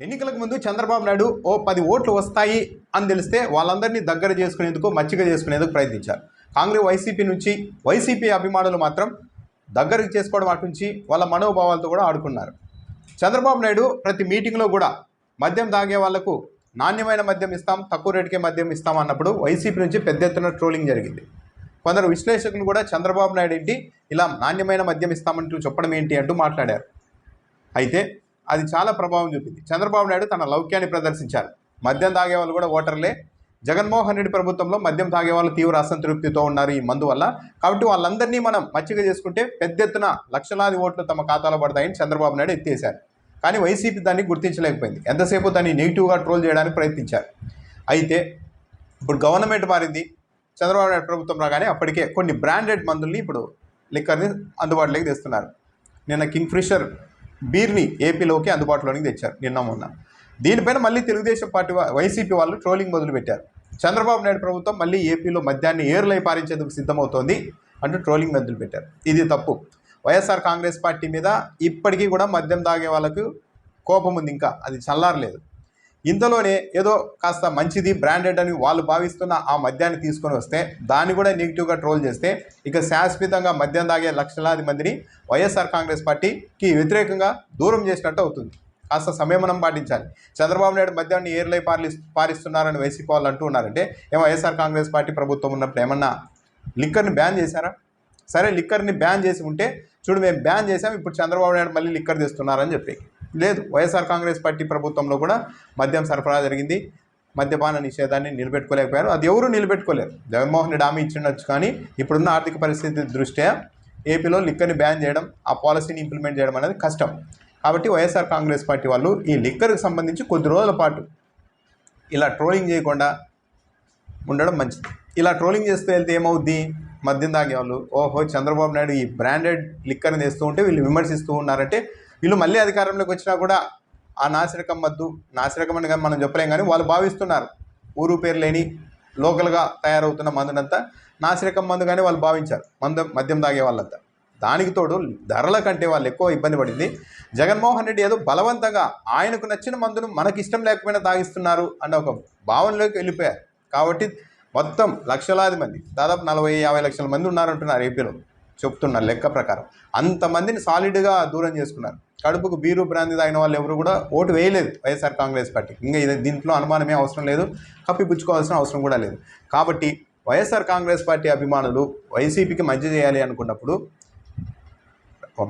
ఎన్నికలకు ముందు చంద్రబాబు నాయుడు ఓ పది ఓట్లు వస్తాయి అని తెలిస్తే వాళ్ళందరినీ దగ్గర చేసుకునేందుకు మచ్చిక చేసుకునేందుకు ప్రయత్నించారు. కాంగ్రెస్ వైసీపీ నుంచి వైసీపీ అభిమానులు మాత్రం దగ్గరికి చేసుకోవడం అటు నుంచి వాళ్ళ మనోభావాలతో కూడా ఆడుకున్నారు. చంద్రబాబు నాయుడు ప్రతి మీటింగ్లో కూడా మద్యం తాగే వాళ్ళకు నాణ్యమైన మద్యం ఇస్తాం తక్కువ రేటుకే మద్యం ఇస్తాం అన్నప్పుడు వైసీపీ నుంచి పెద్ద ఎత్తున ట్రోలింగ్ జరిగింది. కొందరు విశ్లేషకులు కూడా చంద్రబాబు నాయుడు ఏంటి ఇలా నాణ్యమైన మద్యం ఇస్తామంటూ చెప్పడం ఏంటి అంటూ మాట్లాడారు. అయితే అది చాలా ప్రభావం చూపింది. చంద్రబాబు నాయుడు తన లౌక్యాన్ని ప్రదర్శించారు. మద్యం తాగే వాళ్ళు కూడా ఓటర్లే. జగన్మోహన్ రెడ్డి ప్రభుత్వంలో మద్యం తాగే వాళ్ళు తీవ్ర అసంతృప్తితో ఉన్నారు ఈ మందు వల్ల కాబట్టి వాళ్ళందరినీ మనం మచ్చిక చేసుకుంటే పెద్ద ఎత్తున లక్షలాది ఓట్లు తమ ఖాతాలో పడతాయని చంద్రబాబు నాయుడు ఎత్తేశారు. కానీ వైసీపీ దాన్ని గుర్తించలేకపోయింది. ఎంతసేపు దాన్ని నెగిటివ్గా ట్రోల్ చేయడానికి ప్రయత్నించారు. అయితే ఇప్పుడు గవర్నమెంట్ మారింది. చంద్రబాబు నాయుడు ప్రభుత్వం రాగానే అప్పటికే కొన్ని బ్రాండెడ్ మందుల్ని ఇప్పుడు లిక్కర్ని అందుబాటులోకి తెస్తున్నారు. నిన్న కింగ్ ఫిషర్ బీర్ని ఏపీలోకి అందుబాటులోకి తెచ్చారు నిన్న మొన్న. దీనిపైన మళ్ళీ తెలుగుదేశం పార్టీ వైసీపీ వాళ్ళు ట్రోలింగ్ మొదలుపెట్టారు. చంద్రబాబు నాయుడు ప్రభుత్వం మళ్ళీ ఏపీలో మద్యాన్ని ఏరులై పారించేందుకు సిద్ధమవుతోంది అంటూ ట్రోలింగ్ మొదలుపెట్టారు ఇది తప్పు. వైఎస్ఆర్ కాంగ్రెస్ పార్టీ మీద ఇప్పటికీ కూడా మద్యం తాగే వాళ్ళకు కోపం ఉంది ఇంకా. అది చల్లారలేదు. ఇంతలోనే ఏదో కాస్త మంచిది బ్రాండెడ్ అని వాళ్ళు భావిస్తున్న ఆ మద్యాన్ని తీసుకొని వస్తే దాన్ని కూడా నెగిటివ్గా ట్రోల్ చేస్తే ఇక శాశ్వతంగా మద్యం తాగే లక్షలాది మందిని వైఎస్ఆర్ కాంగ్రెస్ పార్టీకి వ్యతిరేకంగా దూరం చేసినట్టు అవుతుంది. కాస్త సంయమనం పాటించాలి. చంద్రబాబు నాయుడు మద్యాన్ని ఏర్లై పారి పారిస్తున్నారని వైసీపీ వాళ్ళు అంటూ ఉన్నారంటే ఏమో వైఎస్ఆర్ కాంగ్రెస్ పార్టీ ప్రభుత్వం ఉన్నప్పుడు ఏమన్నా లిక్కర్ని బ్యాన్ చేశారా? సరే లిక్కర్ని బ్యాన్ చేసి ఉంటే చూడు మేము బ్యాన్ చేసాం ఇప్పుడు చంద్రబాబు నాయుడు మళ్ళీ లిక్కర్ తెస్తున్నారని చెప్పి. లేదు. వైఎస్ఆర్ కాంగ్రెస్ పార్టీ ప్రభుత్వంలో కూడా మద్యం సరఫరా జరిగింది. మద్యపాన నిషేధాన్ని నిలబెట్టుకోలేకపోయారు. అది ఎవరు నిలబెట్టుకోలేరు. జగన్మోహన్ రెడ్డి హామీ ఇచ్చిండొచ్చు కానీ ఇప్పుడున్న ఆర్థిక పరిస్థితి దృష్ట్యా ఏపీలో లిక్కర్ని బ్యాన్ చేయడం ఆ పాలసీని ఇంప్లిమెంట్ చేయడం అనేది కష్టం. కాబట్టి వైఎస్ఆర్ కాంగ్రెస్ పార్టీ వాళ్ళు ఈ లిక్కర్కి సంబంధించి కొద్ది రోజుల పాటు ఇలా ట్రోలింగ్ చేయకుండా ఉండడం మంచిది. ఇలా ట్రోలింగ్ చేస్తూ వెళ్తే ఏమవుద్ది? మద్యం తాగే వాళ్ళు ఓహో చంద్రబాబు నాయుడు ఈ బ్రాండెడ్ లిక్కర్ని తెస్తూ ఉంటే వీళ్ళు విమర్శిస్తూ ఉన్నారంటే వీళ్ళు మళ్ళీ అధికారంలోకి వచ్చినా కూడా ఆ నాసిరకం మద్దు నాసిరకం అని కానీ మనం చెప్పలేం కానీ వాళ్ళు భావిస్తున్నారు. ఊరు పేరు లేని లోకల్గా తయారవుతున్న మందునంతా నాసిరకం మందు కానీ వాళ్ళు భావించారు. మందు మద్యం తాగే వాళ్ళంతా. దానికి తోడు ధరల కంటే వాళ్ళు ఎక్కువ ఇబ్బంది పడింది. జగన్మోహన్ రెడ్డి ఏదో బలవంతంగా ఆయనకు నచ్చిన మందును మనకి ఇష్టం లేకపోయినా తాగిస్తున్నారు అన్న ఒక భావనలోకి వెళ్ళిపోయారు. కాబట్టి మొత్తం లక్షలాది మంది దాదాపు నలభై యాభై లక్షల మంది ఉన్నారంటున్నారు ఏపీలో. చెప్తున్నారు లెక్క ప్రకారం. అంతమందిని సాలిడ్గా దూరం చేసుకున్నారు. కడుపుకు బీరు బ్రాంతి తాగిన వాళ్ళు ఎవరు కూడా ఓటు వేయలేదు వైఎస్ఆర్ కాంగ్రెస్ పార్టీకి ఇంకా ఇది దీంట్లో అనుమానమే అవసరం లేదు. కప్పిపుచ్చుకోవాల్సిన అవసరం కూడా లేదు. కాబట్టి వైఎస్ఆర్ కాంగ్రెస్ పార్టీ అభిమానులు వైసీపీకి మంచి చేయాలి అనుకున్నప్పుడు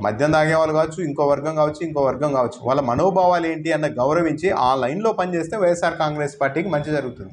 మద్యం తాగేవాళ్ళు కావచ్చు ఇంకో వర్గం కావచ్చు ఇంకో వర్గం కావచ్చు వాళ్ళ మనోభావాలు ఏంటి అన్న గౌరవించి ఆ లైన్లో పనిచేస్తే వైఎస్ఆర్ కాంగ్రెస్ పార్టీకి మంచి జరుగుతుంది.